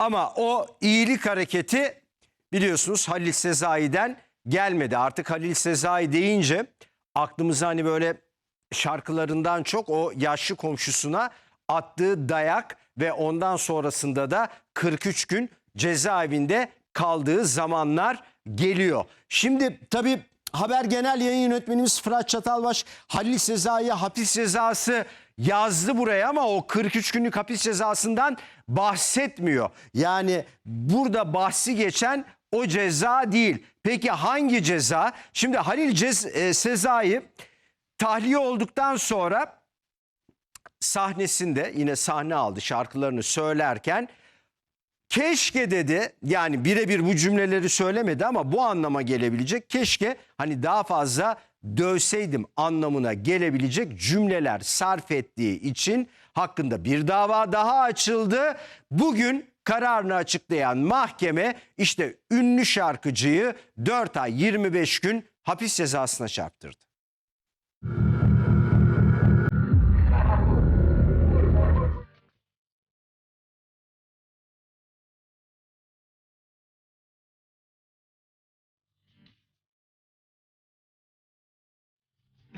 Ama o iyilik hareketi biliyorsunuz Halil Sezai'den gelmedi. Artık Halil Sezai deyince aklımıza hani böyle şarkılarından çok o yaşlı komşusuna attığı dayak ve ondan sonrasında da 43 gün cezaevinde kaldığı zamanlar geliyor. Şimdi tabii Haber Genel Yayın Yönetmenimiz Fırat Çatalbaş Halil Sezai'ye hapis cezası yazdı buraya ama o 43 günlük hapis cezasından bahsetmiyor. Yani burada bahsi geçen o ceza değil. Peki hangi ceza? Şimdi Halil Cez e, Sezai tahliye olduktan sonra sahnesinde yine sahne aldı şarkılarını söylerken keşke dedi yani birebir bu cümleleri söylemedi ama bu anlama gelebilecek keşke hani daha fazla dövseydim anlamına gelebilecek cümleler sarf ettiği için hakkında bir dava daha açıldı. Bugün kararını açıklayan mahkeme işte ünlü şarkıcıyı 4 ay 25 gün hapis cezasına çarptırdı.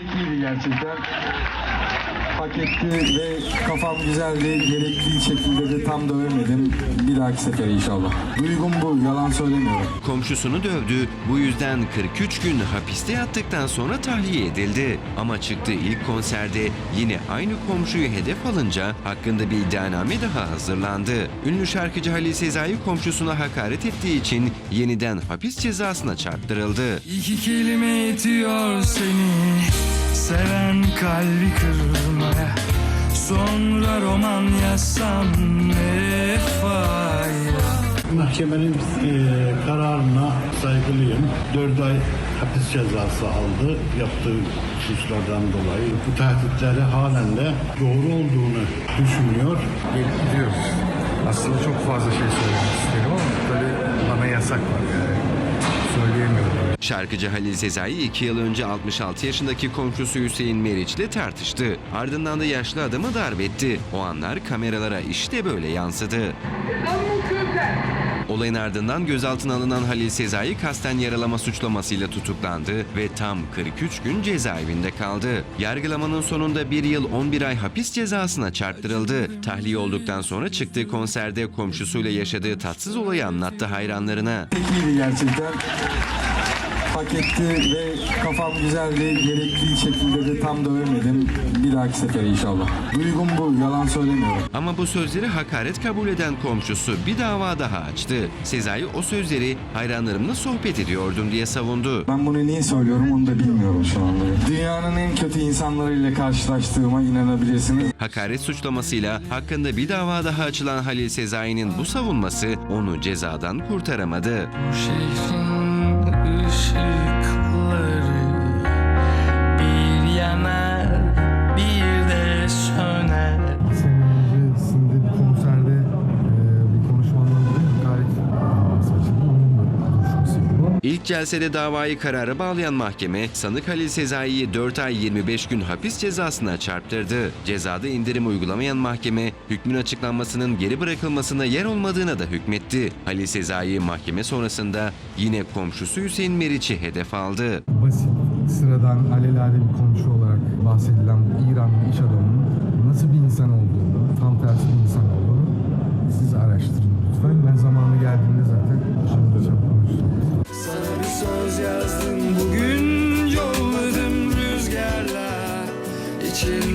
İyiydi gerçekten. Hak etti ve kafam güzeldi. Gerektiği şekilde de tam dövemedim. Bir dahaki sefer inşallah. Duygum bu. Yalan söylemiyorum. Komşusunu dövdü. Bu yüzden 43 gün hapiste yattıktan sonra tahliye edildi. Ama çıktığı ilk konserde yine aynı komşuyu hedef alınca hakkında bir iddianame daha hazırlandı. Ünlü şarkıcı Halil Sezai komşusuna hakaret ettiği için yeniden hapis cezasına çarptırıldı. İki kelime yetiyor seni Seven kalbi kırmaya Sonra roman yazsam ne fayda Mahkemenin eee, kararına saygılıyım. 4 ay hapis cezası aldı yaptığı suçlardan dolayı. Bu tehditleri halen de doğru olduğunu düşünüyor. gelip gidiyoruz. Aslında çok fazla şey söylemek isterim ama tabii bana yasak var yani. Söyleyemiyorum. Şarkıcı Halil Sezai 2 yıl önce 66 yaşındaki komşusu Hüseyin Meriç ile tartıştı. Ardından da yaşlı adamı darp etti. O anlar kameralara işte böyle yansıdı. Olayın ardından gözaltına alınan Halil Sezai kasten yaralama suçlamasıyla tutuklandı ve tam 43 gün cezaevinde kaldı. Yargılamanın sonunda 1 yıl 11 ay hapis cezasına çarptırıldı. Tahliye olduktan sonra çıktığı konserde komşusuyla yaşadığı tatsız olayı anlattı hayranlarına. İyiydi gerçekten. Hak etti ve kafam güzeldi. Gerektiği şekilde de tam dövemedim. Bir dahaki sefer inşallah. Duygum bu. Yalan söylemiyorum. Ama bu sözleri hakaret kabul eden komşusu bir dava daha açtı. Sezai o sözleri hayranlarımla sohbet ediyordum diye savundu. Ben bunu niye söylüyorum onu da bilmiyorum şu anda. Dünyanın en kötü insanlarıyla karşılaştığıma inanabilirsiniz. Hakaret suçlamasıyla hakkında bir dava daha açılan Halil Sezai'nin bu savunması onu cezadan kurtaramadı. Bu şehrin ışıkları İlk celsede davayı karara bağlayan mahkeme sanık Halil Sezai'yi 4 ay 25 gün hapis cezasına çarptırdı. Cezada indirim uygulamayan mahkeme hükmün açıklanmasının geri bırakılmasına yer olmadığına da hükmetti. Halil Sezai mahkeme sonrasında yine komşusu Hüseyin Meriç'i hedef aldı. Basit, sıradan, alelade bir komşu olarak bahsedilen İranlı iş adamının nasıl bir insan olduğunu, bugün